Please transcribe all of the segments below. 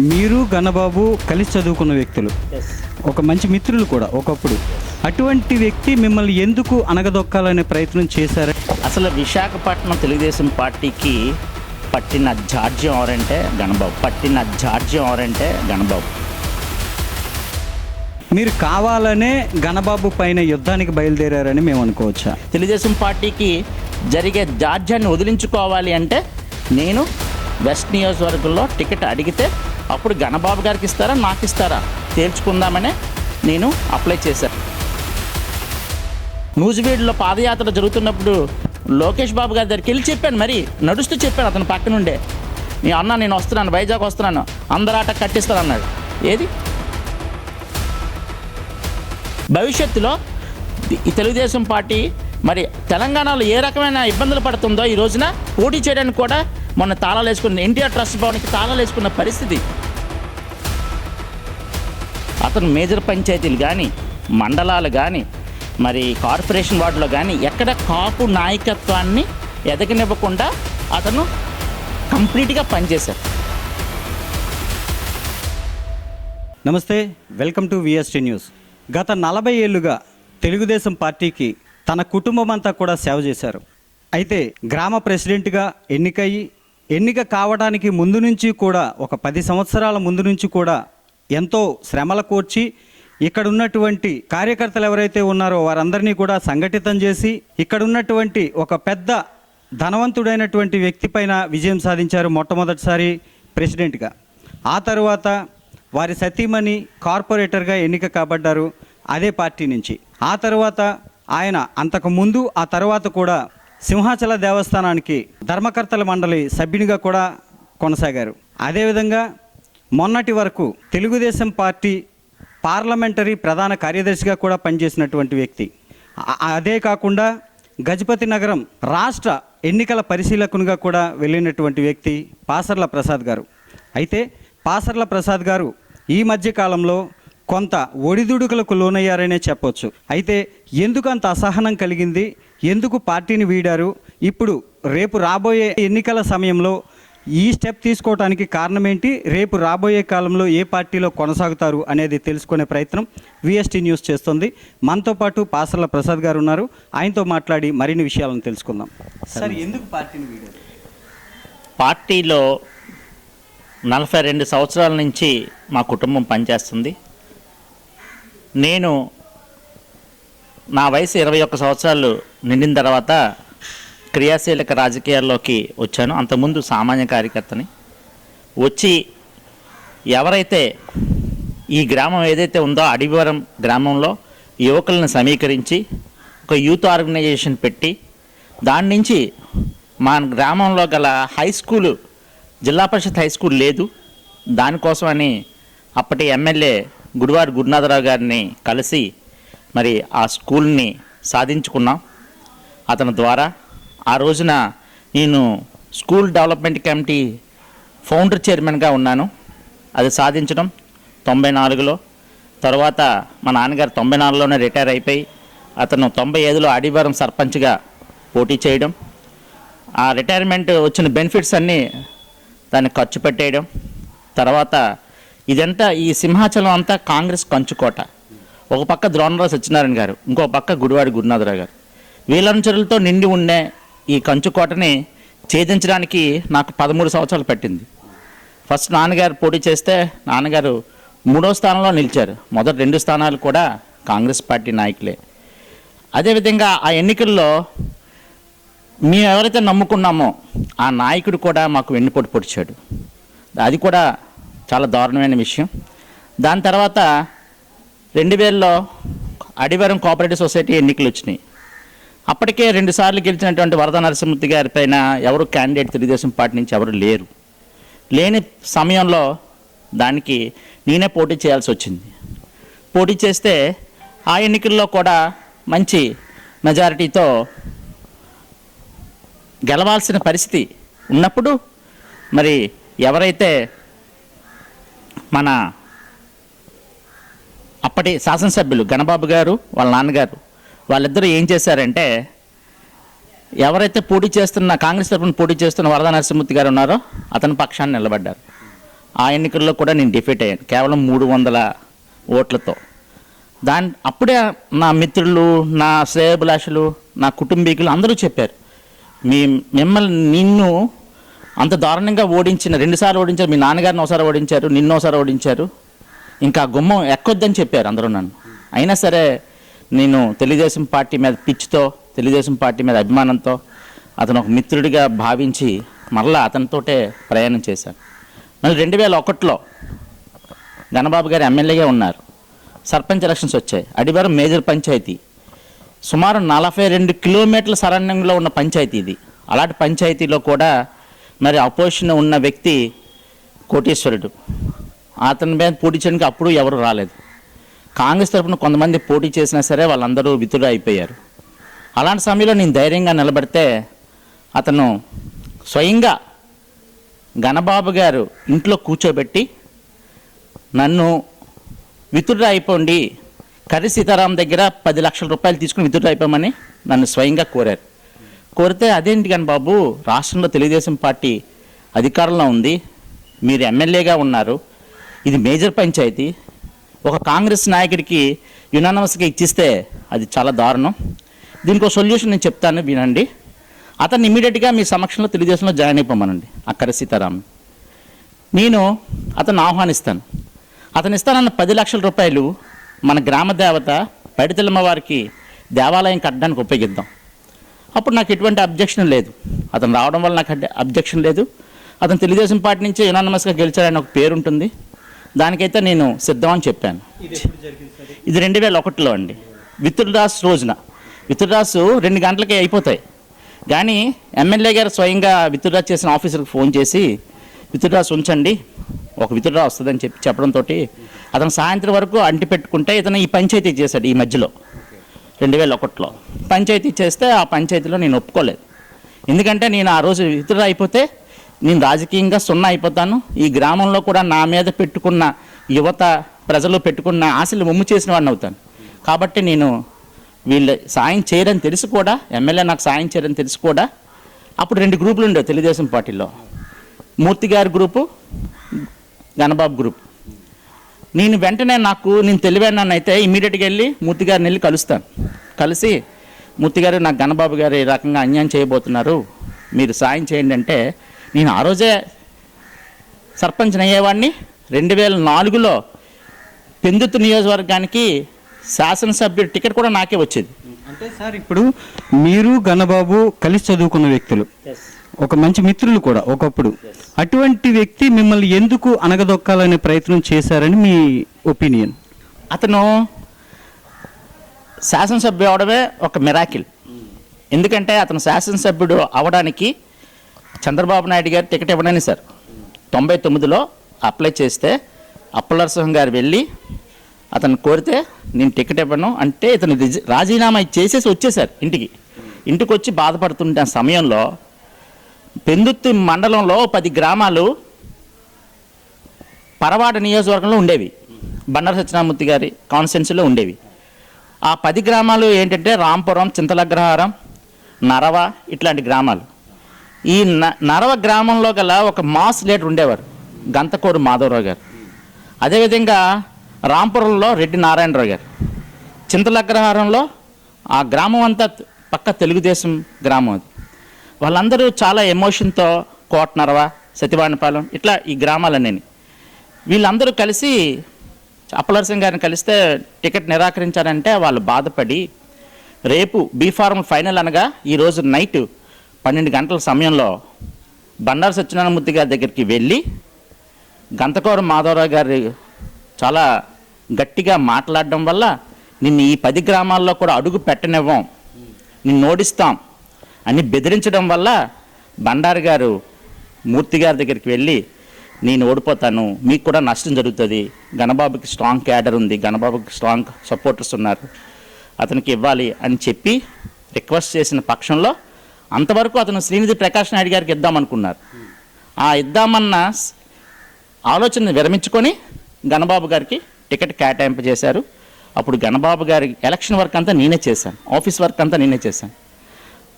మీరు గణబాబు కలిసి చదువుకున్న వ్యక్తులు. ఒక మంచి మిత్రులు కూడా ఒకప్పుడు. అటువంటి వ్యక్తి మిమ్మల్ని ఎందుకు అనగదొక్కాలనే ప్రయత్నం చేశారు? అసలు విశాఖపట్నం తెలుగుదేశం పార్టీకి పట్టిన జాడ్యం ఎవరంటే గణబాబు పట్టిన జాడ్యం ఎవరంటే గణబాబు మీరు కావాలనే గణబాబు పైన యుద్ధానికి బయలుదేరారని మేము అనుకోవచ్చా? తెలుగుదేశం పార్టీకి జరిగే జాడ్యాన్ని వదిలించుకోవాలి అంటే నేను వెస్ట్ నియోజకవర్గంలో టికెట్ అడిగితే అప్పుడు ఘనబాబు గారికి ఇస్తారా? నాకు ఇస్తారా? తేల్చుకుందామనే నేను అప్లై చేశాను. నూజివీడులో పాదయాత్ర జరుగుతున్నప్పుడు లోకేష్ బాబు గారి దగ్గరికి వెళ్ళి చెప్పాను మరి నడుస్తూ చెప్పాను అతను పక్క నుండే. నీ అన్న నేను వస్తున్నాను వైజాగ్ వస్తున్నాను అందరాట కట్టిస్తాను అన్నాడు ఏది? భవిష్యత్తులో ఈ తెలుగుదేశం పార్టీ మరి తెలంగాణలో ఏ రకమైన ఇబ్బందులు పడుతుందో ఈ రోజున పోటీ చేయడానికి కూడా మొన్న తాళాలు వేసుకున్న ఎన్టీఆర్ ట్రస్ట్ భవన్కి తాళాలు వేసుకున్న పరిస్థితి. అతను మేజర్ పంచాయతీలు కానీ మండలాలు కానీ మరి కార్పొరేషన్ వార్డులో కానీ ఎక్కడ కాపు నాయకత్వాన్ని ఎదగనివ్వకుండా అతను కంప్లీట్గా పనిచేశారు. నమస్తే వెల్కమ్ టు విఎస్టీ న్యూస్ గత నలభై ఏళ్ళుగా తెలుగుదేశం పార్టీకి తన కుటుంబం అంతా కూడా సేవ చేశారు. అయితే గ్రామ ప్రెసిడెంట్గా ఎన్నికయ్యి ఎన్నిక కావడానికి ముందు నుంచి కూడా ఒక పది సంవత్సరాల ముందు నుంచి కూడా ఎంతో శ్రమల కోర్చి ఇక్కడ ఉన్నటువంటి కార్యకర్తలు ఎవరైతే ఉన్నారో వారందరినీ కూడా సంఘటితం చేసి ఇక్కడ ఉన్నటువంటి ఒక పెద్ద ధనవంతుడైనటువంటి వ్యక్తి పైన విజయం సాధించారు మొట్టమొదటిసారి ప్రెసిడెంట్గా. ఆ తరువాత వారి సతీమణి కార్పొరేటర్గా ఎన్నిక కాబడ్డారు అదే పార్టీ నుంచి. ఆ తర్వాత ఆయన అంతకు ముందు ఆ తర్వాత కూడా సింహాచల దేవస్థానానికి ధర్మకర్తల మండలి సభ్యునిగా కూడా కొనసాగారు. అదేవిధంగా మొన్నటి వరకు తెలుగుదేశం పార్టీ పార్లమెంటరీ ప్రధాన కార్యదర్శిగా కూడా పనిచేసినటువంటి వ్యక్తి. అదే కాకుండా గజపతి నగరం రాష్ట్ర ఎన్నికల పరిశీలకునిగా కూడా వెళ్ళినటువంటి వ్యక్తి పాసర్ల ప్రసాద్ గారు. అయితే పాసర్ల ప్రసాద్ గారు ఈ మధ్య కాలంలో కొంత ఒడిదుడుకులకు లోనయ్యారనే చెప్పొచ్చు. అయితే ఎందుకు అంత అసహనం కలిగింది? ఎందుకు పార్టీని వీడారు? ఇప్పుడు రేపు రాబోయే ఎన్నికల సమయంలో ఈ స్టెప్ తీసుకోవడానికి కారణం ఏంటి రేపు రాబోయే కాలంలో ఏ పార్టీలో కొనసాగుతారు అనేది తెలుసుకునే ప్రయత్నం విఎస్టీ న్యూస్ చేస్తుంది. మనతో పాటు పాసర్ల ప్రసాద్ గారు ఉన్నారు. ఆయనతో మాట్లాడి మరిన్ని విషయాలను తెలుసుకుందాం. సార్ ఎందుకు పార్టీని వీడారు? పార్టీలో నలభై రెండు సంవత్సరాల నుంచి మా కుటుంబం పనిచేస్తుంది. నేను నా వయసు ఇరవై ఒక్క సంవత్సరాలు నిండిన తర్వాత క్రియాశీలక రాజకీయాల్లోకి వచ్చాను. అంతకుముందు సామాన్య కార్యకర్తని. వచ్చి ఎవరైతే ఈ గ్రామం ఏదైతే ఉందో అడివరం గ్రామంలో యువకులను సమీకరించి ఒక యూత్ ఆర్గనైజేషన్ పెట్టి దాని నుంచి మా గ్రామంలో గల హై స్కూలు జిల్లా పరిషత్ హై స్కూల్ లేదు. దానికోసమని అప్పటి ఎమ్మెల్యే గుడివారి గురునాథరావు గారిని కలిసి మరి ఆ స్కూల్ని సాధించుకున్నాం. అతని ద్వారా ఆ రోజున నేను స్కూల్ డెవలప్మెంట్ కమిటీ ఫౌండర్ చైర్మన్గా ఉన్నాను. అది సాధించడం తొంభై నాలుగులో తర్వాత మా నాన్నగారు తొంభై నాలుగులోనే రిటైర్ అయిపోయి అతను తొంభై ఐదులో ఆడివారం సర్పంచ్గా పోటీ చేయడం. ఆ రిటైర్మెంట్ వచ్చిన బెనిఫిట్స్ అన్నీ దాన్ని ఖర్చు పెట్టేయడం. తర్వాత ఇదంతా ఈ సింహాచలం అంతా కాంగ్రెస్ కంచుకోట. ఒక పక్క ద్రోణరావు సత్యనారాయణ గారు ఇంకో పక్క గుడివాడి గురునాథరావు గారు. వీళ్ళనుచరులతో నిండి ఉండే ఈ కంచుకోటని ఛేదించడానికి నాకు పదమూడు సంవత్సరాలు పట్టింది. ఫస్ట్ నాన్నగారు పోటీ చేస్తే నాన్నగారు మూడో స్థానంలో నిలిచారు. మొదటి రెండు స్థానాలు కూడా కాంగ్రెస్ పార్టీ నాయకులే. అదేవిధంగా ఆ ఎన్నికల్లో మేము ఎవరైతే నమ్ముకున్నామో ఆ నాయకుడు కూడా మాకు వెన్నుపోటు పొడిచాడు. అది కూడా చాలా దారుణమైన విషయం. దాని తర్వాత రెండు వేలలో అడివరం కోఆపరేటివ్ సొసైటీ ఎన్నికలు వచ్చినాయి. అప్పటికే రెండుసార్లు గెలిచినటువంటి వరద నరసింహమూర్తి గారి పైన ఎవరు క్యాండిడేట్ తెలుగుదేశం పార్టీ నుంచి ఎవరు లేరు. లేని సమయంలో దానికి నేనే పోటీ చేయాల్సి వచ్చింది. పోటీ చేస్తే ఆ ఎన్నికల్లో కూడా మంచి మెజారిటీతో గెలవాల్సిన పరిస్థితి ఉన్నప్పుడు మరి ఎవరైతే మన అప్పటి శాసనసభ్యులు గణబాబు గారు వాళ్ళ నాన్నగారు వాళ్ళిద్దరూ ఏం చేశారంటే ఎవరైతే పోటీ చేస్తున్న కాంగ్రెస్ తరఫున పోటీ చేస్తున్న వరద నరసింహమూర్తి గారు ఉన్నారో అతని పక్షాన్ని నిలబడ్డారు. ఆ ఎన్నికల్లో కూడా నేను డిఫీట్ అయ్యాను కేవలం మూడు వందల ఓట్లతో. దాని అప్పుడే నా మిత్రులు నా శ్రేయభిలాషులు నా కుటుంబీకులు అందరూ చెప్పారు మీ మిమ్మల్ని నిన్ను అంత దారుణంగా ఓడించిన రెండుసార్లు ఓడించారు మీ నాన్నగారిని ఒకసారి ఓడించారు నిన్నోసారి ఓడించారు ఇంకా గుమ్మం ఎక్కొద్దని చెప్పారు అందరూ నన్ను. అయినా సరే నేను తెలుగుదేశం పార్టీ మీద పిచ్చితో తెలుగుదేశం పార్టీ మీద అభిమానంతో అతను ఒక మిత్రుడిగా భావించి మరలా అతనితోటే ప్రయాణం చేశాను. మళ్ళీ రెండు వేల ఒకటిలో గణబాబు గారు ఎమ్మెల్యేగా ఉన్నారు. సర్పంచ్ ఎలక్షన్స్ వచ్చాయి. అడివారం మేజర్ పంచాయతీ. సుమారు నలభై రెండు కిలోమీటర్ల సరౌండింగ్లో ఉన్న పంచాయతీ ఇది. అలాంటి పంచాయతీలో కూడా మరి అపోజిషన్ ఉన్న వ్యక్తి కోటేశ్వరుడు. అతని మీద పోటీ చేయడానికి అప్పుడు ఎవరు రాలేదు. కాంగ్రెస్ తరఫున కొంతమంది పోటీ చేసినా సరే వాళ్ళందరూ వితుడు అయిపోయారు. అలాంటి సమయంలో నేను ధైర్యంగా నిలబడితే అతను స్వయంగా గణబాబు గారు ఇంట్లో కూర్చోబెట్టి నన్ను వితుడు అయిపోండి కర్రీ సీతారాం దగ్గర పది లక్షల రూపాయలు తీసుకుని వితుడు అయిపోమని నన్ను స్వయంగా కోరారు. కోరితే అదేంటి కానీ బాబు రాష్ట్రంలో తెలుగుదేశం పార్టీ అధికారంలో ఉంది మీరు ఎమ్మెల్యేగా ఉన్నారు ఇది మేజర్ పంచాయతీ. ఒక కాంగ్రెస్ నాయకుడికి యునానమస్గా ఇచ్చిస్తే అది చాలా దారుణం. దీనికి ఒక సొల్యూషన్ నేను చెప్తాను వినండి. అతన్ని ఇమీడియట్గా మీ సమక్షంలో తెలుగుదేశంలో జాయిన్ అయిపోమనండి అక్కడ సీతారాం. నేను అతను ఆహ్వానిస్తాను. అతను ఇస్తానన్న పది లక్షల రూపాయలు మన గ్రామ దేవత పైడితెల్లమ్మ వారికి దేవాలయం కట్టడానికి ఉపయోగిద్దాం. అప్పుడు నాకు ఎటువంటి అబ్జెక్షన్ లేదు. అతను రావడం వల్ల నాకు అబ్జెక్షన్ లేదు. అతను తెలుగుదేశం పార్టీ నుంచి యునానమస్గా గెలిచారని ఒక పేరు ఉంటుంది దానికైతే నేను సిద్ధం అని చెప్పాను. ఇది రెండు వేల ఒకటిలో అండి. విత్రుదాస్ రోజున. విత్రుదాసు రెండు గంటలకే అయిపోతాయి. కానీ ఎమ్మెల్యే గారు స్వయంగా విత్రుదాస్ చేసిన ఆఫీసర్కి ఫోన్ చేసి విత్రుదాస్ ఉంచండి. ఒక విత్రుడా వస్తుందని చెప్పి చెప్పడంతో అతను సాయంత్రం వరకు అంటి పెట్టుకుంటే ఇతను ఈ పంచాయతీ చేశాడు ఈ మధ్యలో. రెండు వేల ఒకటిలో పంచాయతీ చేస్తే ఆ పంచాయతీలో నేను ఒప్పుకోలేదు. ఎందుకంటే నేను ఆ రోజు విత్రుడా అయిపోతే నేను రాజకీయంగా సున్నా అయిపోతాను. ఈ గ్రామంలో కూడా నా మీద పెట్టుకున్న యువత ప్రజలు పెట్టుకున్న ఆశలు ముమ్ము చేసిన వాడిని అవుతాను. కాబట్టి నేను వీళ్ళు సాయం చేయరని తెలిసి కూడా ఎమ్మెల్యే నాకు సాయం చేయరని తెలిసి కూడా. అప్పుడు రెండు గ్రూపులు ఉండేవి తెలుగుదేశం పార్టీలో. మూర్తి గారి గ్రూపు గణబాబు గ్రూప్. నేను వెంటనే నాకు నేను తెలివైనాను అయితే ఇమీడియట్గా వెళ్ళి మూర్తి గారిని వెళ్ళి కలుస్తాను. కలిసి మూర్తి గారు నాకు గణబాబు గారు ఈ రకంగా అన్యాయం చేయబోతున్నారు. మీరు సాయం చేయండి అంటే నేను ఆ రోజే సర్పంచ్ అయ్యేవాడిని. రెండు వేల నాలుగులో పెందుతు నియోజకవర్గానికి శాసనసభ్యుడి టికెట్ కూడా నాకే వచ్చేది. అంటే సార్ ఇప్పుడు మీరు గణబాబు కలిసి చదువుకున్న వ్యక్తులు. ఒక మంచి మిత్రులు కూడా ఒకప్పుడు. అటువంటి వ్యక్తి మిమ్మల్ని ఎందుకు అనగదొక్కాలనే ప్రయత్నం చేశారని మీ ఒపీనియన్? అతను శాసనసభ్యుడు అవడమే ఒక మిరాకిల్. ఎందుకంటే అతను శాసనసభ్యుడు అవడానికి చంద్రబాబు నాయుడు గారు టికెట్ ఇవ్వడానికి సార్. తొంభై తొమ్మిదిలో అప్లై చేస్తే అప్పలరసింహం గారు వెళ్ళి అతను కోరితే నేను టికెట్ ఇవ్వను అంటే ఇతను రాజీనామా చేసేసి వచ్చేసారు ఇంటికి ఇంటికి. వచ్చి బాధపడుతుంటే సమయంలో పెందుత్తి మండలంలో పది గ్రామాలు పరవాడ నియోజకవర్గంలో ఉండేవి. బండారు సత్యనామూర్తి గారి కాన్స్టిట్యున్సీలో ఉండేవి. ఆ పది గ్రామాలు ఏంటంటే రాంపురం చింతలగ్రహారం నరవ ఇట్లాంటి గ్రామాలు. ఈ న నరవ గ్రామంలో గల ఒక మాస్ లీడర్ ఉండేవారు గంతకోడు మాధవరావు గారు. అదేవిధంగా రాంపురంలో రెడ్డి నారాయణరావు గారు. చింతలగ్రహారంలో ఆ గ్రామం అంతా పక్క తెలుగుదేశం గ్రామం అది. వాళ్ళందరూ చాలా ఎమోషన్తో కోటనరవ సతివాణిపాలెం ఇట్లా ఈ గ్రామాలన్నీ వీళ్ళందరూ కలిసి అప్పలరసింగ్ గారిని కలిస్తే టికెట్ నిరాకరించారంటే వాళ్ళు బాధపడి రేపు బీఫార్మ్ ఫైనల్ అనగా ఈరోజు నైట్ పన్నెండు గంటల సమయంలో బండారు సత్యనారాయణమూర్తి గారి దగ్గరికి వెళ్ళి గంతకూర మాధవరావు గారి చాలా గట్టిగా మాట్లాడడం వల్ల నిన్ను ఈ పది గ్రామాల్లో కూడా అడుగు పెట్టనివ్వం నిన్ను ఓడిస్తాం అని బెదిరించడం వల్ల బండారు గారు మూర్తి గారి దగ్గరికి వెళ్ళి నేను ఓడిపోతాను మీకు కూడా నష్టం జరుగుతుంది గణబాబుకి స్ట్రాంగ్ క్యాడర్ ఉంది గణబాబుకి స్ట్రాంగ్ సపోర్టర్స్ ఉన్నారు అతనికి ఇవ్వాలి అని చెప్పి రిక్వెస్ట్ చేసిన పక్షంలో అంతవరకు అతను శ్రీనిధి ప్రకాష్ నాయుడు గారికి ఇద్దామనుకున్నారు ఆ ఇద్దామన్న ఆలోచన విరమించుకొని గణబాబు గారికి టికెట్ కేటాయింపు చేశారు అప్పుడు గణబాబు గారి ఎలక్షన్ వర్క్ అంతా నేనే చేశాను. ఆఫీస్ వర్క్ అంతా నేనే చేశాను.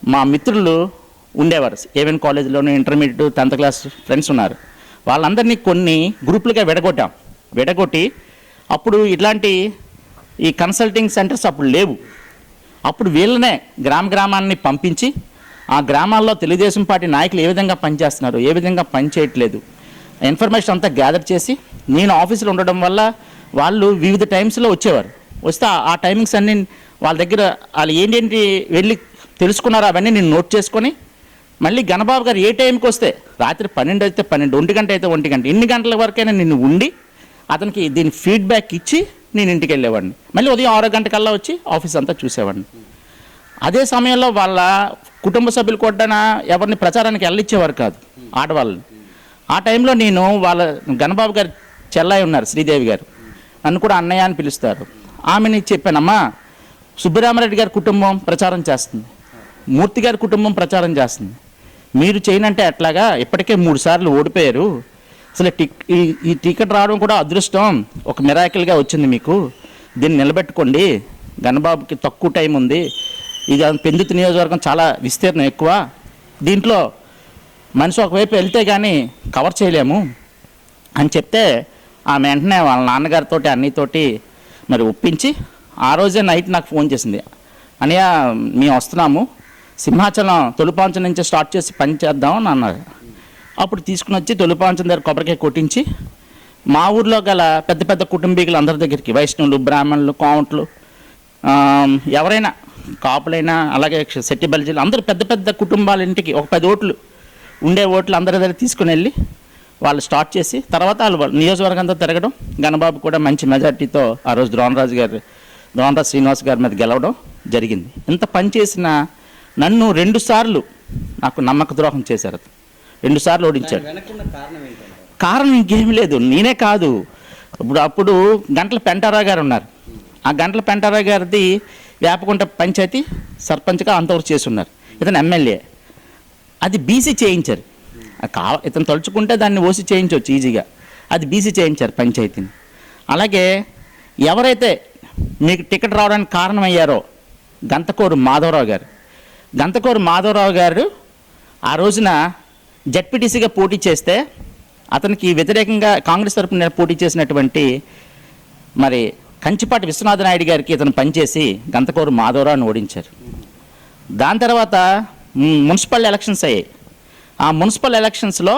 మా మిత్రులు ఉండేవారు. ఏవెన్ కాలేజీలోనూ ఇంటర్మీడియట్ టెన్త్ క్లాస్ ఫ్రెండ్స్ ఉన్నారు. వాళ్ళందరినీ కొన్ని గ్రూపులుగా విడగొట్టాం. విడగొట్టి అప్పుడు ఇట్లాంటి ఈ కన్సల్టింగ్ సెంటర్స్ అప్పుడు లేవు. అప్పుడు వీళ్ళనే గ్రామ గ్రామాన్ని పంపించి ఆ గ్రామాల్లో తెలుగుదేశం పార్టీ నాయకులు ఏ విధంగా పనిచేస్తున్నారు ఏ విధంగా పనిచేయట్లేదు? ఇన్ఫర్మేషన్ అంతా గ్యాదర్ చేసి నేను ఆఫీసులో ఉండడం వల్ల వాళ్ళు వివిధ టైమ్స్లో వచ్చేవారు. వస్తే ఆ- టైమింగ్స్ అన్ని వాళ్ళ దగ్గర వాళ్ళు ఏంటేంటి వెళ్ళి తెలుసుకున్నారో అవన్నీ నేను నోట్ చేసుకొని మళ్ళీ గణబాబు గారు ఏ టైంకి వస్తే రాత్రి పన్నెండు అయితే పన్నెండు ఒంటి గంట అయితే ఒంటి గంట ఎన్ని గంటల వరకైనా నిన్ను ఉండి అతనికి దీని ఫీడ్బ్యాక్ ఇచ్చి నేను ఇంటికి వెళ్ళేవాడిని. మళ్ళీ ఉదయం ఆరో గంటకల్లా వచ్చి ఆఫీస్ అంతా చూసేవాడిని. అదే సమయంలో వాళ్ళ కుటుంబ సభ్యులు కొట్టన ఎవరిని ప్రచారానికి వెళ్ళిచ్చేవారు కాదు ఆడవాళ్ళని. ఆ టైంలో నేను వాళ్ళ గణబాబు గారు చెల్లాయి ఉన్నారు శ్రీదేవి గారు. నన్ను కూడా అన్నయ్య అని పిలుస్తారు. ఆమెని చెప్పానమ్మా సుబ్బరామరెడ్డి గారి కుటుంబం ప్రచారం చేస్తుంది. మూర్తి గారి కుటుంబం ప్రచారం చేస్తుంది. మీరు చేయనంటే ఎట్లాగా? ఇప్పటికే మూడు సార్లు ఓడిపోయారు. అసలు టిక్ ఈ ఈ టికెట్ రావడం కూడా అదృష్టం. ఒక మిరాకిల్గా వచ్చింది మీకు. దీన్ని నిలబెట్టుకోండి. గణబాబుకి తక్కువ టైం ఉంది. ఇది పెందుతు నియోజకవర్గం చాలా విస్తీర్ణం ఎక్కువ. దీంట్లో మనిషి ఒకవైపు వెళ్తే కానీ కవర్ చేయలేము. అని చెప్తే ఆమె వెంటనే వాళ్ళ నాన్నగారితో అన్నితోటి మరి ఒప్పించి ఆ రోజే నైట్ నాకు ఫోన్ చేసింది. అనియా మేము వస్తున్నాము. సింహాచలం తొలిపాంచం నుంచి స్టార్ట్ చేసి పని చేద్దాం అని అన్నారు. అప్పుడు తీసుకుని వచ్చి తొలిపాంచం దగ్గర కొబ్బరికాయ కొట్టించి మా ఊర్లో గల పెద్ద పెద్ద కుటుంబీకులు అందరి దగ్గరికి వైష్ణవులు బ్రాహ్మణులు కోమట్లు ఎవరైనా కాపులైనా అలాగే శెట్టి బలిజీలు అందరూ పెద్ద పెద్ద కుటుంబాల ఇంటికి ఒక పది ఓట్లు ఉండే ఓట్లు అందరి దగ్గర తీసుకుని వెళ్ళి వాళ్ళు స్టార్ట్ చేసి తర్వాత వాళ్ళు వాళ్ళ నియోజకవర్గం అంతా తిరగడం గణబాబు కూడా మంచి మెజార్టీతో ఆ రోజు ద్రోణరాజు గారు ద్రోణరాజు శ్రీనివాస్ గారి మీద గెలవడం జరిగింది. ఇంత పని చేసిన నన్ను రెండు సార్లు నాకు నమ్మక ద్రోహం చేశారు రెండు సార్లు ఓడించాడు. కారణం ఇంకేమీ లేదు. నేనే కాదు. ఇప్పుడు అప్పుడు గంటల పెంటారా గారు ఉన్నారు. ఆ గంటల పెంటారా గారిది వేపకుంట పంచాయతీ సర్పంచ్గా అంతవరకు చేసి ఉన్నారు ఇతను ఎమ్మెల్యే. అది బీసీ చేయించారు. కావ ఇతను తలుచుకుంటే దాన్ని ఓసి చేయించవచ్చు ఈజీగా. అది బీసీ చేయించారు పంచాయతీని. అలాగే ఎవరైతే మీకు టికెట్ రావడానికి కారణమయ్యారో గంతకూరు మాధవరావు గారు. గంతకూరు మాధవరావు గారు ఆ రోజున జడ్పీటీసీగా పోటీ చేస్తే అతనికి వ్యతిరేకంగా కాంగ్రెస్ తరపున పోటీ చేసినటువంటి మరి కంచిపాటి విశ్వనాథ నాయుడు గారికి ఇతను పనిచేసి గంతకూరు మాధవరావుని ఓడించారు. దాని తర్వాత మున్సిపల్ ఎలక్షన్స్ అయ్యాయి. ఆ మున్సిపల్ ఎలక్షన్స్లో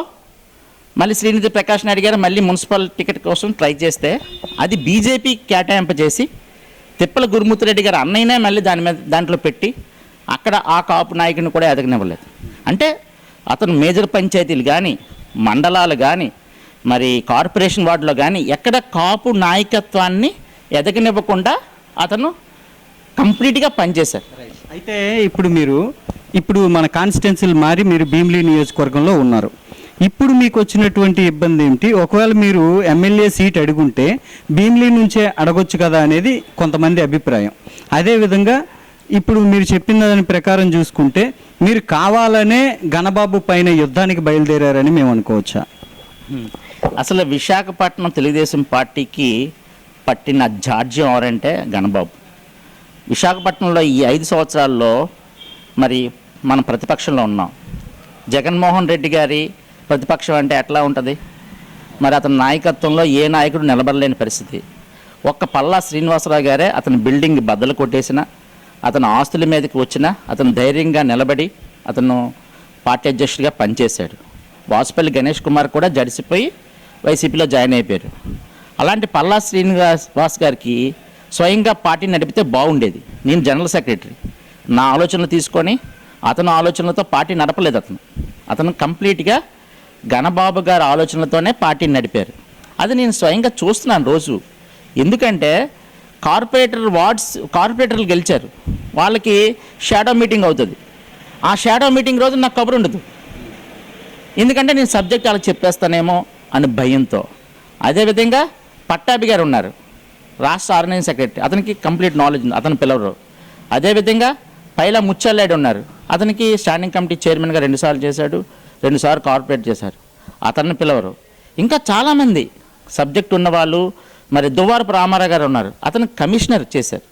మళ్ళీ శ్రీనిధి ప్రకాష్ నాయుడు గారు మళ్ళీ మున్సిపల్ టికెట్ కోసం ట్రై చేస్తే అది బీజేపీ కేటాయింపు చేసి తిప్పల గురుమూర్తిరెడ్డి గారు అన్నయ్యనే మళ్ళీ దాని మీద దాంట్లో పెట్టి అక్కడ ఆ కాపు నాయకుని కూడా ఎదగనివ్వలేదు. అంటే అతను మేజర్ పంచాయతీలు కానీ మండలాలు కానీ మరి కార్పొరేషన్ వార్డులో కానీ ఎక్కడ కాపు నాయకత్వాన్ని ఎదగనివ్వకుండా అతను కంప్లీట్గా పనిచేశారు అయితే ఇప్పుడు మీరు ఇప్పుడు మన కాన్స్టిట్యున్సీలు మారి మీరు భీమిలీ నియోజకవర్గంలో ఉన్నారు. ఇప్పుడు మీకు వచ్చినటువంటి ఇబ్బంది ఏంటి ఒకవేళ మీరు ఎమ్మెల్యే సీట్ అడుగుంటే భీమిలీ నుంచే అడగొచ్చు కదా అనేది కొంతమంది అభిప్రాయం. అదేవిధంగా ఇప్పుడు మీరు చెప్పిన దాని ప్రకారం చూసుకుంటే మీరు కావాలనే గణబాబు పైన యుద్ధానికి బయలుదేరారని మేము అనుకోవచ్చా? అసలు విశాఖపట్నం తెలుగుదేశం పార్టీకి పట్టిన జాడ్యం ఎవరంటే గణబాబు విశాఖపట్నంలో ఈ ఐదు సంవత్సరాల్లో మరి మన ప్రతిపక్షంలో ఉన్నాం. జగన్మోహన్ రెడ్డి గారి ప్రతిపక్షం అంటే ఎట్లా ఉంటుంది? మరి అతని నాయకత్వంలో ఏ నాయకుడు నిలబడలేని పరిస్థితి. ఒక్క పల్లా శ్రీనివాసరావు గారే అతని బిల్డింగ్ బద్దలు కొట్టేసిన అతను ఆస్తుల మీదకి వచ్చిన అతను ధైర్యంగా నిలబడి అతను పార్టీ అధ్యక్షుడిగా పనిచేశాడు. వాసుపల్లి గణేష్ కుమార్ కూడా జడిసిపోయి వైసీపీలో జాయిన్ అయిపోయారు. అలాంటి పల్లా శ్రీనివాస్ గారికి స్వయంగా పార్టీ నడిపితే బాగుండేది. నేను జనరల్ సెక్రటరీ. నా ఆలోచనలు తీసుకొని అతను ఆలోచనలతో పార్టీ నడపలేదు అతను. అతను కంప్లీట్గా ఘనబాబు గారి ఆలోచనలతోనే పార్టీని నడిపారు. అది నేను స్వయంగా చూస్తున్నాను రోజు. ఎందుకంటే కార్పొరేటర్ వార్డ్స్ కార్పొరేటర్లు గెలిచారు. వాళ్ళకి షాడో మీటింగ్ అవుతుంది. ఆ షాడో మీటింగ్ రోజు నాకు కబురు ఉండదు. ఎందుకంటే నేను సబ్జెక్ట్ అలా చెప్పేస్తానేమో అని భయంతో. అదేవిధంగా పట్టాభి గారు ఉన్నారు. రాష్ట్ర ఆర్గనైజింగ్ సెక్రటరీ. అతనికి కంప్లీట్ నాలెడ్జ్ ఉంది. అతను పిలవరు. అదేవిధంగా పైలా ముచ్చల్లాడు ఉన్నారు. అతనికి స్టాండింగ్ కమిటీ చైర్మన్గా రెండుసార్లు చేశాడు. రెండుసార్లు కార్పొరేట్ చేశారు. అతన్ని పిలవరు. ఇంకా చాలామంది సబ్జెక్ట్ ఉన్నవాళ్ళు మరి దువ్వారపు రామారావు గారు ఉన్నారు. అతను కమిషనర్ చేశారు.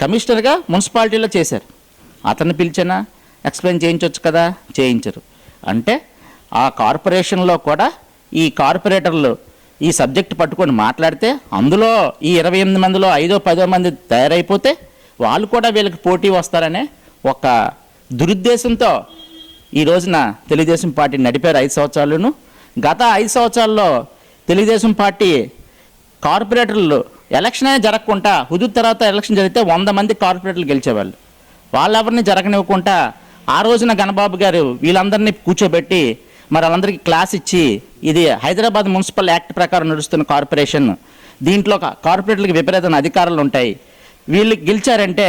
కమిషనర్గా మున్సిపాలిటీలో చేశారు. అతన్ని పిలిచినా ఎక్స్ప్లెయిన్ చేయించవచ్చు కదా? చేయించరు. అంటే ఆ కార్పొరేషన్లో కూడా ఈ కార్పొరేటర్లు ఈ సబ్జెక్ట్ పట్టుకొని మాట్లాడితే అందులో ఈ ఇరవై ఎనిమిది మందిలో ఐదో పదో మంది తయారైపోతే వాళ్ళు కూడా వీళ్ళకి పోటీ వస్తారనే ఒక దురుద్దేశంతో ఈ రోజున తెలుగుదేశం పార్టీ నడిపారు ఐదు సంవత్సరాలను. గత ఐదు సంవత్సరాల్లో తెలుగుదేశం పార్టీ కార్పొరేటర్లు ఎలక్షనే జరగకుండా హుదూద్ తర్వాత ఎలక్షన్ జరిగితే వంద మంది కార్పొరేటర్లు గెలిచేవాళ్ళు. వాళ్ళెవరిని జరగనివ్వకుండా ఆ రోజున గణబాబు గారు వీళ్ళందరినీ కూర్చోబెట్టి మరి వాళ్ళందరికీ క్లాస్ ఇచ్చి ఇది హైదరాబాద్ మున్సిపల్ యాక్ట్ ప్రకారం నడుస్తున్న కార్పొరేషన్. దీంట్లో కార్పొరేట్లకు విపరీతమైన అధికారాలు ఉంటాయి. వీళ్ళు గెలిచారంటే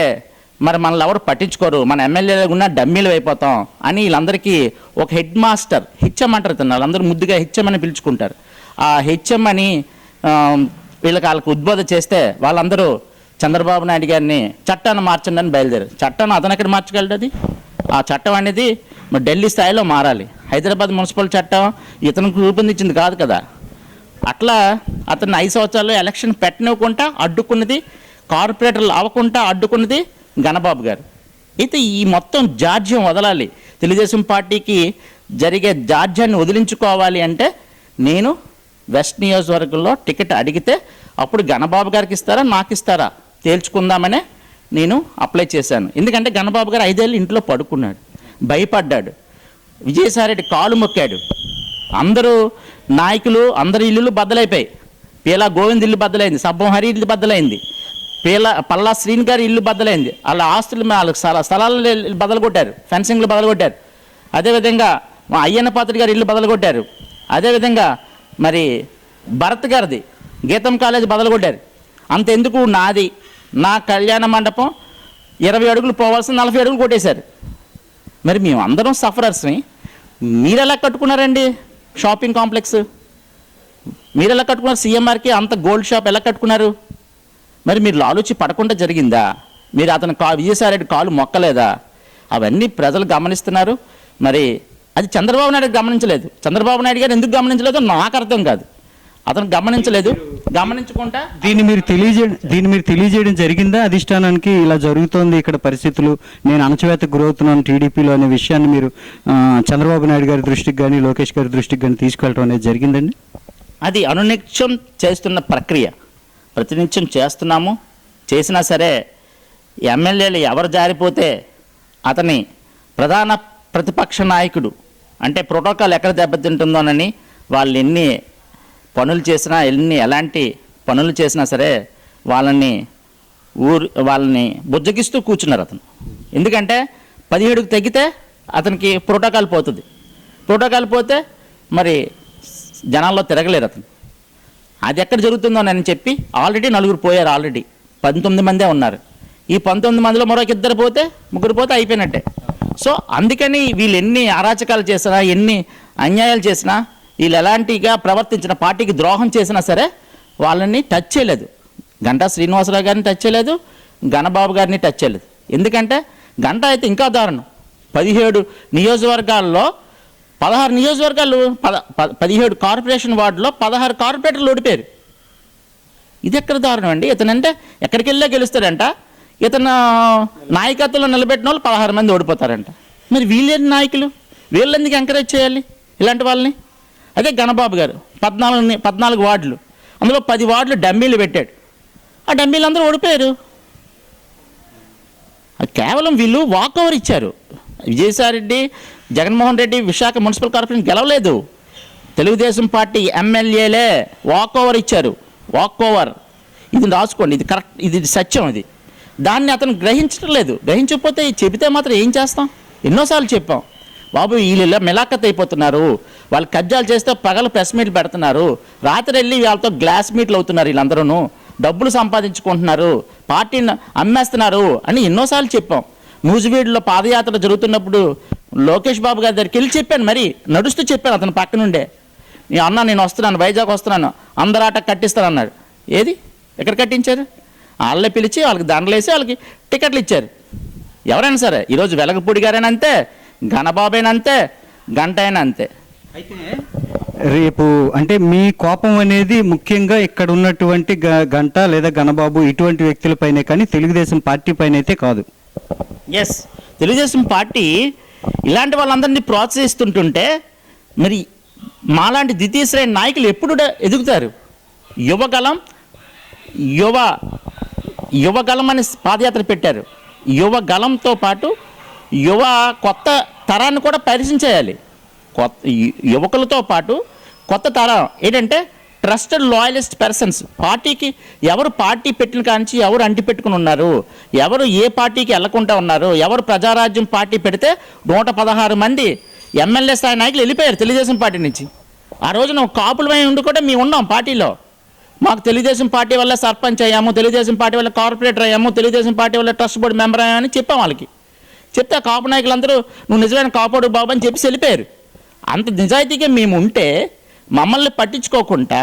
మరి మనల్ని ఎవరు పట్టించుకోరు. మన ఎమ్మెల్యేలు ఉన్న డమ్మీలు అయిపోతాం అని వీళ్ళందరికీ ఒక హెడ్ మాస్టర్ హెచ్ఎం అంటారు తను. వాళ్ళందరూ ముద్దుగా హెచ్ఎం అని పిలుచుకుంటారు. ఆ హెచ్ఎం అని వీళ్ళకి వాళ్ళకి ఉద్బోధ చేస్తే వాళ్ళందరూ చంద్రబాబు నాయుడు గారిని చట్టాన్ని మార్చండి అని బయలుదేరారు. చట్టాన్ని అతను ఎక్కడ మార్చగలడు అది? ఆ చట్టం అనేది ఢిల్లీ స్థాయిలో మారాలి. హైదరాబాద్ మున్సిపల్ చట్టం ఇతనికి రూపొందించింది కాదు కదా. అట్లా అతను ఐదు సంవత్సరాలు ఎలక్షన్ పెట్టనివ్వకుండా అడ్డుకున్నది కార్పొరేటర్లు అవ్వకుండా అడ్డుకున్నది గణబాబు గారు. అయితే ఈ మొత్తం జాడ్యం వదలాలి. తెలుగుదేశం పార్టీకి జరిగే జాడ్యాన్ని వదిలించుకోవాలి అంటే నేను వెస్ట్ నియోజకవర్గంలో టికెట్ అడిగితే అప్పుడు గణబాబు గారికి ఇస్తారా నాకు ఇస్తారా? తేల్చుకుందామనే నేను అప్లై చేశాను. ఎందుకంటే గణబాబు గారు ఐదేళ్ళు ఇంట్లో పడుకున్నాడు. భయపడ్డాడు. విజయసాయిరెడ్డి కాలు మొక్కాడు. అందరూ నాయకులు అందరి ఇల్లులు బద్దలైపోయాయి. పీలా గోవింద్ ఇల్లు బద్దలైంది. సబ్బం హరి ఇల్లు బద్దలైంది. పీలా పల్లా శ్రీని గారి ఇల్లు బద్దలైంది. వాళ్ళ ఆస్తులు వాళ్ళకి స్థల స్థలాలు బదలు కొట్టారు ఫెన్సింగ్లు బదలు కొట్టారు అదేవిధంగా మా అయ్యన్న పాత్రి గారు ఇల్లు బదలు కొట్టారు అదేవిధంగా మరి భరత్ గారిది గీతం కాలేజ్ బదలు కొట్టారు అంతెందుకు నాది? నా కళ్యాణ మండపం ఇరవై అడుగులు పోవాల్సిన నలభై అడుగులు కొట్టేశారు. మరి మేము అందరం సఫరర్స్ని. మీరు ఎలా కట్టుకున్నారండి షాపింగ్ కాంప్లెక్స్? మీరు ఎలా కట్టుకున్నారు? సీఎంఆర్కి అంత గోల్డ్ షాప్ ఎలా కట్టుకున్నారు? మరి మీరు లాలూచి పడకుండా జరిగిందా? మీరు అతను కా విజయసాయిరెడ్డి కాలు మొక్కలేదా? అవన్నీ ప్రజలు గమనిస్తున్నారు. మరి అది చంద్రబాబు నాయుడు గమనించలేదు. చంద్రబాబు నాయుడు గారు ఎందుకు గమనించలేదో నాకు అర్థం కాదు. అతను గమనించలేదు. గమనించకుండా దీన్ని మీరు తెలియజే దీన్ని మీరు తెలియజేయడం జరిగిందా? అధిష్టానానికి ఇలా జరుగుతోంది ఇక్కడ పరిస్థితులు. నేను అణచివేతకు గురవుతున్నాను టీడీపీలో అనే విషయాన్ని మీరు చంద్రబాబు నాయుడు గారి దృష్టికి కానీ లోకేష్ గారి దృష్టికి కానీ తీసుకెళ్ళడం అనేది జరిగిందండి? అది అనునిత్యం చేస్తున్న ప్రక్రియ. ప్రతినిత్యం చేస్తున్నాము. చేసినా సరే ఎమ్మెల్యేలు ఎవరు జారిపోతే అతని ప్రధాన ప్రతిపక్ష నాయకుడు అంటే ప్రోటోకాల్ ఎక్కడ దెబ్బతింటుందోనని వాళ్ళు ఎన్ని పనులు చేసినా ఎన్ని ఎలాంటి పనులు చేసినా సరే వాళ్ళని ఊరు వాళ్ళని బుజ్జగిస్తూ కూర్చున్నారు అతను. ఎందుకంటే పదిహేడుకు తగ్గితే అతనికి ప్రోటోకాల్ పోతుంది. ప్రోటోకాల్ పోతే మరి జనాల్లో తిరగలేరు అతను. అది ఎక్కడ జరుగుతుందో అని చెప్పి ఆల్రెడీ నలుగురు పోయారు ఆల్రెడీ. పంతొమ్మిది మందే ఉన్నారు. ఈ పంతొమ్మిది మందిలో మరొక ఇద్దరు పోతే ముగ్గురు పోతే అయిపోయినట్టే. సో అందుకని వీళ్ళు ఎన్ని అరాచకాలు చేసినా ఎన్ని అన్యాయాలు చేసినా వీళ్ళు ఎలాంటిగా ప్రవర్తించిన పార్టీకి ద్రోహం చేసినా సరే వాళ్ళని టచ్ చేయలేదు. గంటా శ్రీనివాసరావు గారిని టచ్ చేయలేదు గణబాబు గారిని టచ్ చేయలేదు. ఎందుకంటే గంట అయితే ఇంకా దారుణం. పదిహేడు నియోజకవర్గాల్లో పదహారు నియోజకవర్గాలు పద పదిహేడు కార్పొరేషన్ వార్డులో పదహారు కార్పొరేటర్లు ఓడిపోయారు. ఇది ఎక్కడ దారుణం అండి? ఇతనంటే ఎక్కడికి వెళ్ళా గెలుస్తాడంట. ఇతను నాయకత్వంలో నిలబెట్టిన వాళ్ళు పదహారు మంది ఓడిపోతారంట. మరి వీళ్ళేంటి నాయకులు? వీళ్ళెందుకు ఎంకరేజ్ చేయాలి ఇలాంటి వాళ్ళని? అదే గణబాబు గారు పద్నాలుగు పద్నాలుగు వార్డులు. అందులో పది వార్డులు డమ్మీలు పెట్టాడు. ఆ డమ్మీలు అందరూ ఓడిపోయారు. కేవలం వీళ్ళు వాక్ ఓవర్ ఇచ్చారు. విజయసాయిరెడ్డి జగన్మోహన్ రెడ్డి విశాఖ మున్సిపల్ కార్పొరేషన్ గెలవలేదు. తెలుగుదేశం పార్టీ ఎమ్మెల్యేలే వాక్ ఓవర్ ఇచ్చారు. వాక్ ఓవర్ ఇది రాసుకోండి ఇది కరెక్ట్ ఇది సత్యం ఇది. దాన్ని అతను గ్రహించడం లేదు గ్రహించకపోతే చెబితే మాత్రం ఏం చేస్తాం? ఎన్నోసార్లు చెప్పాం. బాబు వీళ్ళు ఇలా మిలాఖత్ అయిపోతున్నారు వాళ్ళు కజ్జాలు చేస్తే పగలు ప్రెస్ మీట్లు పెడుతున్నారు. రాత్రి వెళ్ళి వాళ్ళతో గ్లాస్ మీట్లు అవుతున్నారు వీళ్ళందరూ డబ్బులు సంపాదించుకుంటున్నారు. పార్టీని అమ్మేస్తున్నారు అని ఎన్నోసార్లు చెప్పాం. నూజివీడులో పాదయాత్ర జరుగుతున్నప్పుడు లోకేష్ బాబు గారి దగ్గరికి వెళ్ళి చెప్పాను మరి నడుస్తూ చెప్పాను అతను పక్క నుండే. నీ అన్న నేను వస్తున్నాను వైజాగ్ వస్తున్నాను అందరాట కట్టిస్తాను అన్నాడు ఏది? ఎక్కడ కట్టించారు? వాళ్ళే పిలిచి వాళ్ళకి దండలు వేసి వాళ్ళకి టికెట్లు ఇచ్చారు. ఎవరైనా సరే ఈరోజు వెలగపూడి గారైనా అంతే ఘనబాబైనా అంతే గంట అయినా అంతే అయితే రేపు అంటే మీ కోపం అనేది ముఖ్యంగా ఇక్కడ ఉన్నటువంటి గ- గంట లేదా గణబాబు ఇటువంటి వ్యక్తులపైనే కానీ తెలుగుదేశం పార్టీ పైన అయితే కాదు. ఎస్ తెలుగుదేశం పార్టీ ఇలాంటి వాళ్ళందరినీ ప్రోత్సహిస్తుంటుంటే మరి మాలాంటి ద్వితీయ శ్రేణి నాయకులు ఎప్పుడు ఎదుగుతారు? యువగలం యువ యువగలం అని పాదయాత్ర పెట్టారు. యువగలంతో పాటు యువ కొత్త తరాన్ని కూడా పరిచయం చేయాలి కొత్త యువకులతో పాటు కొత్త తరం ఏంటంటే ట్రస్టెడ్ లాయలిస్ట్ పర్సన్స్. పార్టీకి ఎవరు పార్టీ పెట్టిన కాంచి ఎవరు అంటిపెట్టుకుని ఉన్నారు. ఎవరు ఏ పార్టీకి వెళ్ళకుండా ఉన్నారు. ఎవరు ప్రజారాజ్యం పార్టీ పెడితే నూట పదహారు మంది ఎమ్మెల్యే స్థాయి నాయకులు వెళ్ళిపోయారు తెలుగుదేశం పార్టీ నుంచి. ఆ రోజున కాపులమై ఉండి కూడా మేము ఉన్నాం పార్టీలో. మాకు తెలుగుదేశం పార్టీ వల్ల సర్పంచ్ అయ్యాము తెలుగుదేశం పార్టీ వల్ల కార్పొరేటర్ అయ్యాము తెలుగుదేశం పార్టీ వల్ల ట్రస్ట్ బోర్డు మెంబర్ అయ్యామని చెప్పాం వాళ్ళకి. చెప్తే ఆ కాపు నాయకులందరూ నువ్వు నిజమైన కాపాడు బాబు అని చెప్పి వెళ్ళిపోయారు. అంత నిజాయితీగా మేము ఉంటే మమ్మల్ని పట్టించుకోకుండా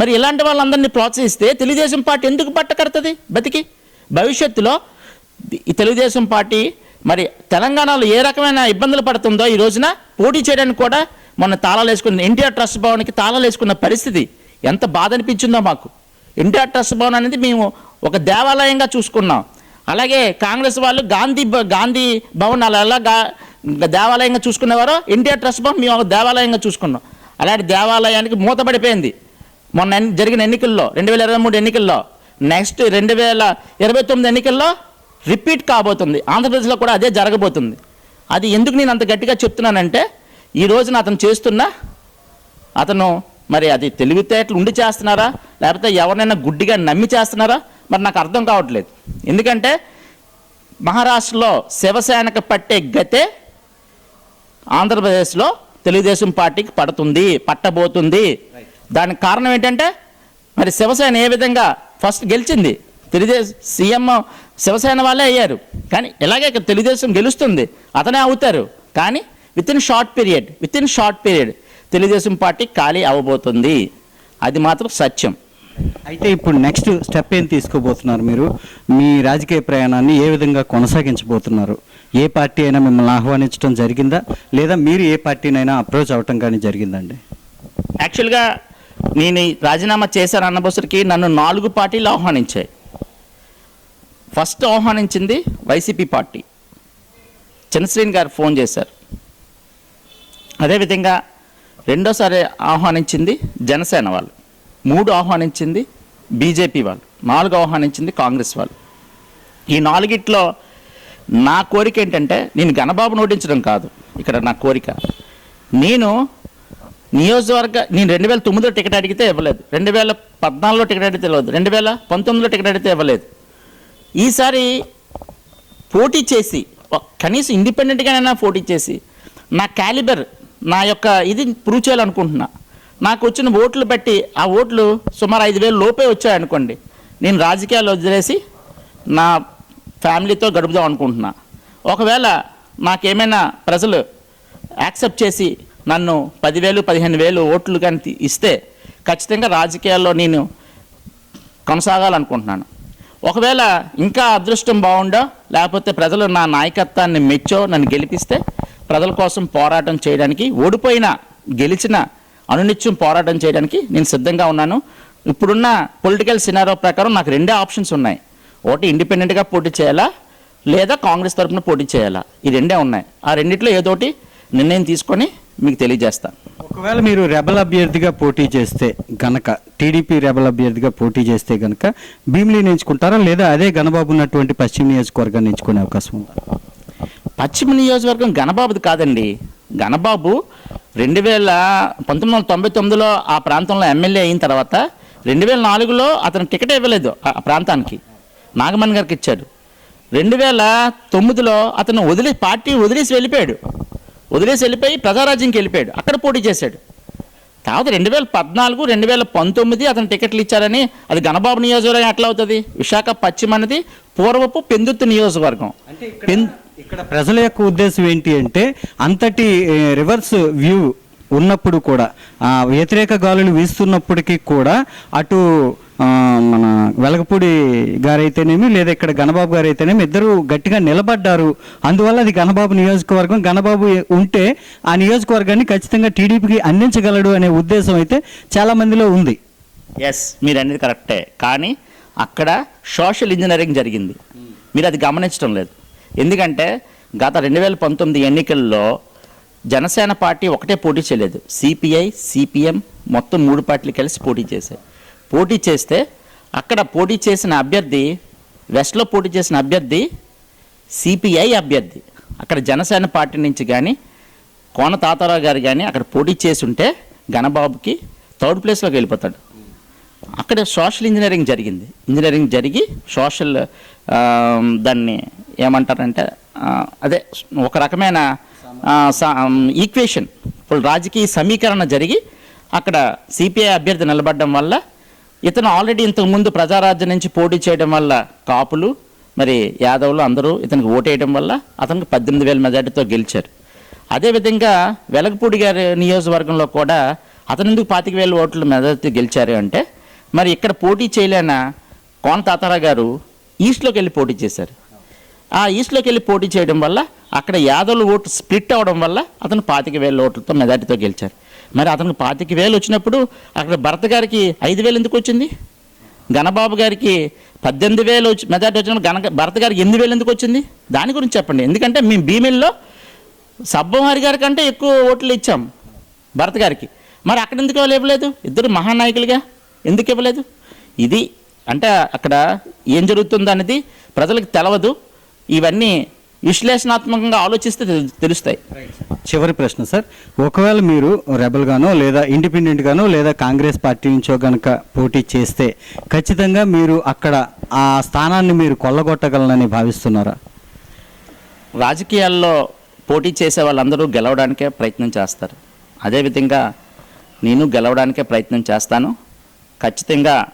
మరి ఇలాంటి వాళ్ళందరినీ ప్రోత్సహిస్తే తెలుగుదేశం పార్టీ ఎందుకు పట్టకడుతుంది బతికి? భవిష్యత్తులో ఈ తెలుగుదేశం పార్టీ మరి తెలంగాణలో ఏ రకమైన ఇబ్బందులు పడుతుందో ఈ రోజున పోటీ చేయడానికి కూడా మొన్న తాళాలు వేసుకున్న ఎన్టీఆర్ ట్రస్ట్ భవన్కి తాళాలు వేసుకున్న పరిస్థితి ఎంత బాధ అనిపించిందో మాకు. ఎన్టీఆర్ ట్రస్ట్ భవన్ అనేది మేము ఒక దేవాలయంగా చూసుకున్నాం. అలాగే కాంగ్రెస్ వాళ్ళు గాంధీ గాంధీ భవనాలలో ఎలా గా దేవాలయంగా చూసుకునేవారో? ఇండియా ట్రస్ట్ భవన్ మేము ఒక దేవాలయంగా చూసుకున్నాం. అలాంటి దేవాలయానికి మూతపడిపోయింది. మొన్న జరిగిన ఎన్నికల్లో రెండు వేల ఇరవై మూడు ఎన్నికల్లో నెక్స్ట్ రెండు వేల ఇరవై తొమ్మిది ఎన్నికల్లో రిపీట్ కాబోతుంది. ఆంధ్రప్రదేశ్లో కూడా అదే జరగబోతుంది. అది ఎందుకు నేను అంత గట్టిగా చెప్తున్నానంటే ఈ రోజున అతను చేస్తున్న అతను మరి అది తెలివితేటలు ఉండి చేస్తున్నారా? లేకపోతే ఎవరినైనా గుడ్డిగా నమ్మి చేస్తున్నారా? మరి నాకు అర్థం కావట్లేదు. ఎందుకంటే మహారాష్ట్రలో శివసేనకు పట్టే గతే ఆంధ్రప్రదేశ్లో తెలుగుదేశం పార్టీకి పడుతుంది పట్టబోతుంది. దానికి కారణం ఏంటంటే మరి శివసేన ఏ విధంగా ఫస్ట్ గెలిచింది? తెలుగుదేశం సీఎం శివసేన వాళ్ళే అయ్యారు. కానీ ఇలాగే ఇక్కడ తెలుగుదేశం గెలుస్తుంది. అతనే అవుతారు. కానీ within short period within short period Telugu Desam party ఖాళీ అవ్వబోతుంది. అది మాత్రం సత్యం. అయితే ఇప్పుడు నెక్స్ట్ స్టెప్ ఏం తీసుకోబోతున్నారు మీరు? మీ రాజకీయ ప్రయాణాన్ని ఏ విధంగా కొనసాగించబోతున్నారు? ఏ పార్టీ అయినా మిమ్మల్ని ఆహ్వానించడం జరిగిందా? లేదా మీరు ఏ పార్టీనైనా అప్రోచ్ అవటం కానీ జరిగిందండి? యాక్చువల్గా నేను రాజీనామా చేశాను అన్నబోసరికి నన్ను నాలుగు పార్టీలు ఆహ్వానించాయి. ఫస్ట్ ఆహ్వానించింది YCP party. Chandrasrini garu phone చేశారు. అదేవిధంగా రెండోసారి ఆహ్వానించింది జనసేన వాళ్ళు. మూడు ఆహ్వానించింది బీజేపీ వాళ్ళు. నాలుగు ఆహ్వానించింది కాంగ్రెస్ వాళ్ళు. ఈ నాలుగిట్లో నా కోరిక ఏంటంటే నేను ఘనబాబును నోటించడం కాదు. ఇక్కడ నా కోరిక. నేను నియోజకవర్గ నేను రెండు వేల తొమ్మిదిలో టికెట్ అడిగితే ఇవ్వలేదు. రెండు వేల పద్నాలుగులో టికెట్ అడిగితే ఇవ్వలేదు. రెండు వేల పంతొమ్మిదిలో టికెట్ అడిగితే ఇవ్వలేదు. ఈసారి పోటీ చేసి కనీసం ఇండిపెండెంట్గానైనా పోటీ చేసి నా క్యాలిబర్ నా యొక్క ఇది ప్రూవ్ చేయాలనుకుంటున్నా నాకు వచ్చిన ఓట్లు బట్టి ఆ ఓట్లు సుమారు ఐదు వేలు లోపే వచ్చాయనుకోండి నేను రాజకీయాలు వదిలేసి నా ఫ్యామిలీతో గడుపుదాం అనుకుంటున్నా. ఒకవేళ నాకేమైనా ప్రజలు యాక్సెప్ట్ చేసి నన్ను పదివేలు పదిహేను వేలు ఓట్లు కానీ ఇస్తే ఖచ్చితంగా రాజకీయాల్లో నేను కొనసాగాలనుకుంటున్నాను. ఒకవేళ ఇంకా అదృష్టం బాగుండో లేకపోతే ప్రజలు నా నాయకత్వాన్ని మెచ్చో నన్ను గెలిపిస్తే ప్రజల కోసం పోరాటం చేయడానికి ఓడిపోయిన గెలిచిన అనునిత్యం పోరాటం చేయడానికి నేను సిద్ధంగా ఉన్నాను. ఇప్పుడున్న పొలిటికల్ సినారో ప్రకారం నాకు రెండే ఆప్షన్స్ ఉన్నాయి. ఒకటి ఇండిపెండెంట్గా పోటీ చేయాలా? లేదా కాంగ్రెస్ తరపున పోటీ చేయాలా? ఈ రెండే ఉన్నాయి. ఆ రెండిట్లో ఏదోటి నిర్ణయం తీసుకొని మీకు తెలియజేస్తాను ఒకవేళ మీరు రెబల్ అభ్యర్థిగా పోటీ చేస్తే గనక టీడీపీ రెబల్ అభ్యర్థిగా పోటీ చేస్తే గనక భీమిలీని ఎంచుకుంటారా? లేదా అదే గణబాబు ఉన్నటువంటి పశ్చిమ నియోజకవర్గాన్ని ఎంచుకునే అవకాశం ఉందా? పశ్చిమ నియోజకవర్గం గణబాబుది కాదండి. గణబాబు రెండు వేల పంతొమ్మిది వందల తొంభై తొమ్మిదిలో ఆ ప్రాంతంలో ఎమ్మెల్యే అయిన తర్వాత రెండు వేల నాలుగులో అతను టికెట్ ఇవ్వలేదు ఆ ప్రాంతానికి. నాగమణి గారికి ఇచ్చాడు. రెండు వేల తొమ్మిదిలో అతను వదిలే పార్టీ వదిలేసి వెళ్ళిపోయాడు. వదిలేసి వెళ్ళిపోయి ప్రజారాజ్యంకి వెళ్ళిపోయాడు. అక్కడ పోటీ చేశాడు. తర్వాత రెండు వేల పద్నాలుగు రెండు వేల పంతొమ్మిది అతను టికెట్లు ఇచ్చారని అది గణబాబు నియోజకవర్గం ఎట్లా అవుతుంది? విశాఖ పశ్చిమ అనేది పూర్వపు పెందుత్తు నియోజకవర్గం. పెన్ ఇక్కడ ప్రజల యొక్క ఉద్దేశం ఏంటి అంటే అంతటి రివర్స్ వ్యూ ఉన్నప్పుడు కూడా వ్యతిరేక గాలులు వీస్తున్నప్పటికీ కూడా అటు మన వెలగపూడి గారైతేనేమి లేదా ఇక్కడ గణబాబు గారైతేనేమి ఇద్దరు గట్టిగా నిలబడ్డారు. అందువల్ల అది గణబాబు నియోజకవర్గం. గణబాబు ఉంటే ఆ నియోజకవర్గాన్ని ఖచ్చితంగా టీడీపీకి అందించగలడు అనే ఉద్దేశం అయితే చాలా మందిలో ఉంది. ఎస్ మీరు అనేది కరెక్టే. కానీ అక్కడ సోషల్ ఇంజనీరింగ్ జరిగింది. మీరు అది గమనించడం లేదు. ఎందుకంటే గత రెండు వేల పంతొమ్మిది ఎన్నికల్లో జనసేన పార్టీ ఒకటే పోటీ చేయలేదు. సిపిఐ సిపిఎం మొత్తం మూడు పార్టీలు కలిసి పోటీ చేశాయి. పోటీ చేస్తే అక్కడ పోటీ చేసిన అభ్యర్థి వెస్ట్లో పోటీ చేసిన అభ్యర్థి సిపిఐ అభ్యర్థి. అక్కడ జనసేన పార్టీ నుంచి కానీ కోన తాతారావు గారు కానీ అక్కడ పోటీ చేసి ఉంటే ఘనబాబుకి థర్డ్ ప్లేస్లోకి వెళ్ళిపోతాడు. అక్కడ సోషల్ ఇంజనీరింగ్ జరిగింది. ఇంజనీరింగ్ జరిగి సోషల్ దాన్ని ఏమంటారంటే అదే ఒక రకమైన ఈక్వేషన్ ఇప్పుడు రాజకీయ సమీకరణ జరిగి అక్కడ సిపిఐ అభ్యర్థి నిలబడడం వల్ల ఇతను ఆల్రెడీ ఇంతకుముందు ప్రజారాజ్యం నుంచి పోటీ చేయడం వల్ల కాపులు మరి యాదవులు అందరూ ఇతనికి ఓటేయడం వల్ల అతనికి పద్దెనిమిది వేల మెజార్టీతో గెలిచారు. అదేవిధంగా వెలగపూడి గారి నియోజకవర్గంలో కూడా అతను ఎందుకు పాతిక వేల ఓట్లు మెజార్టీ గెలిచారు అంటే మరి ఇక్కడ పోటీ చేయలేన కోన తాతారా గారు ఈస్ట్లోకి వెళ్ళి పోటీ చేశారు. ఆ ఈస్ట్లోకి వెళ్ళి పోటీ చేయడం వల్ల అక్కడ యాదవులు ఓటు స్ప్లిట్ అవడం వల్ల అతను పాతిక వేల ఓట్లతో మెజార్టీతో గెలిచారు. మరి అతనికి పాతిక వేలు వచ్చినప్పుడు అక్కడ భరత్ గారికి ఐదు వేలు ఎందుకు వచ్చింది? ఘనబాబు గారికి పద్దెనిమిది వేలు వచ్చి మెజార్టీ వచ్చినప్పుడు గణ భరత్ గారికి ఎనిమిది వేలు ఎందుకు వచ్చింది? దాని గురించి చెప్పండి. ఎందుకంటే మేము భీమిల్లో సబ్బంహారి గారి కంటే ఎక్కువ ఓట్లు ఇచ్చాం భరత్ గారికి. మరి అక్కడ ఎందుకు వాళ్ళు ఇవ్వలేదు ఇద్దరు మహానాయకులుగా ఎందుకు ఇవ్వలేదు? ఇది అంటే అక్కడ ఏం జరుగుతుందో అనేది ప్రజలకు తెలవదు. ఇవన్నీ విశ్లేషణాత్మకంగా ఆలోచిస్తే తెలు- తెలుస్తాయి. చివరి ప్రశ్న సార్. ఒకవేళ మీరు రెబల్ గానో లేదా ఇండిపెండెంట్ గానో లేదా కాంగ్రెస్ పార్టీ నుంచో గనక పోటీ చేస్తే ఖచ్చితంగా మీరు అక్కడ ఆ స్థానాన్ని మీరు కొల్లగొట్టగలనని భావిస్తున్నారా? రాజకీయాల్లో పోటీ చేసే వాళ్ళందరూ గెలవడానికే ప్రయత్నం చేస్తారు. అదేవిధంగా నేను గెలవడానికే ప్రయత్నం చేస్తాను. ఖచ్చితంగా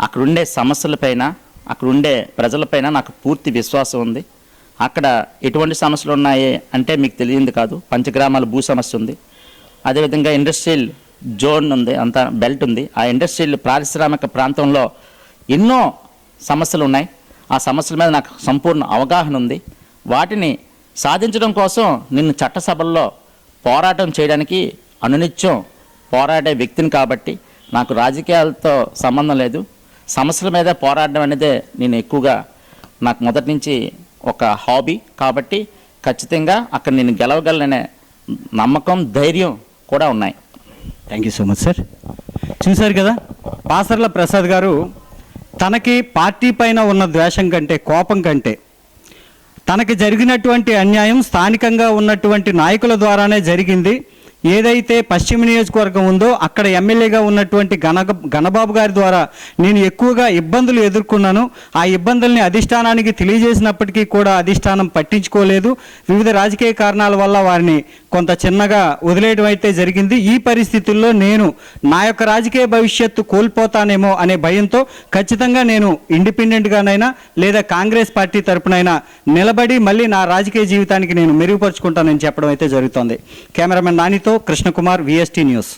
అక్కడుండే సమస్యలపైన అక్కడుండే ప్రజలపైన నాకు పూర్తి విశ్వాసం ఉంది. అక్కడ ఎటువంటి సమస్యలు ఉన్నాయి అంటే మీకు తెలియంది కాదు. పంచగ్రామాల భూ సమస్య ఉంది. అదేవిధంగా ఇండస్ట్రియల్ జోన్ ఉంది అంత బెల్ట్ ఉంది. ఆ ఇండస్ట్రియల్ పారిశ్రామిక ప్రాంతంలో ఎన్నో సమస్యలు ఉన్నాయి. ఆ సమస్యల మీద నాకు సంపూర్ణ అవగాహన ఉంది. వాటిని సాధించడం కోసం నిన్ను చట్టసభల్లో పోరాటం చేయడానికి అనునిత్యం పోరాడే వ్యక్తిని కాబట్టి నాకు రాజకీయాలతో సంబంధం లేదు. సమస్యల మీద పోరాడడం అనేదే నేను ఎక్కువగా నాకు మొదటి నుంచి ఒక హాబీ కాబట్టి ఖచ్చితంగా అక్కడ నేను గెలవగలననే నమ్మకం ధైర్యం కూడా ఉన్నాయి. Thank you so much sir చూశారు కదా పాసర్ల ప్రసాద్ గారు తనకి పార్టీ పైన ఉన్న ద్వేషం కంటే కోపం కంటే తనకి జరిగినటువంటి అన్యాయం స్థానికంగా ఉన్నటువంటి నాయకుల ద్వారానే జరిగింది. ఏదైతే పశ్చిమ నియోజకవర్గం ఉందో అక్కడ ఎమ్మెల్యేగా ఉన్నటువంటి గణ గణబాబు గారి ద్వారా నేను ఎక్కువగా ఇబ్బందులు ఎదుర్కొన్నాను. ఆ ఇబ్బందుల్ని అధిష్టానానికి తెలియజేసినప్పటికీ కూడా అధిష్టానం పట్టించుకోలేదు. వివిధ రాజకీయ కారణాల వల్ల వారిని కొంత చిన్నగా వదిలేయడం అయితే జరిగింది. ఈ పరిస్థితుల్లో నేను నా యొక్క రాజకీయ భవిష్యత్తు కోల్పోతానేమో అనే భయంతో ఖచ్చితంగా నేను ఇండిపెండెంట్గానైనా లేదా కాంగ్రెస్ పార్టీ తరపునైనా నిలబడి మళ్ళీ నా రాజకీయ జీవితానికి నేను మెరుగుపరుచుకుంటానని చెప్పడం అయితే జరుగుతోంది. కెమెరామెన్ నానితో కృష్ణకుమార్ విఎస్టీ న్యూస్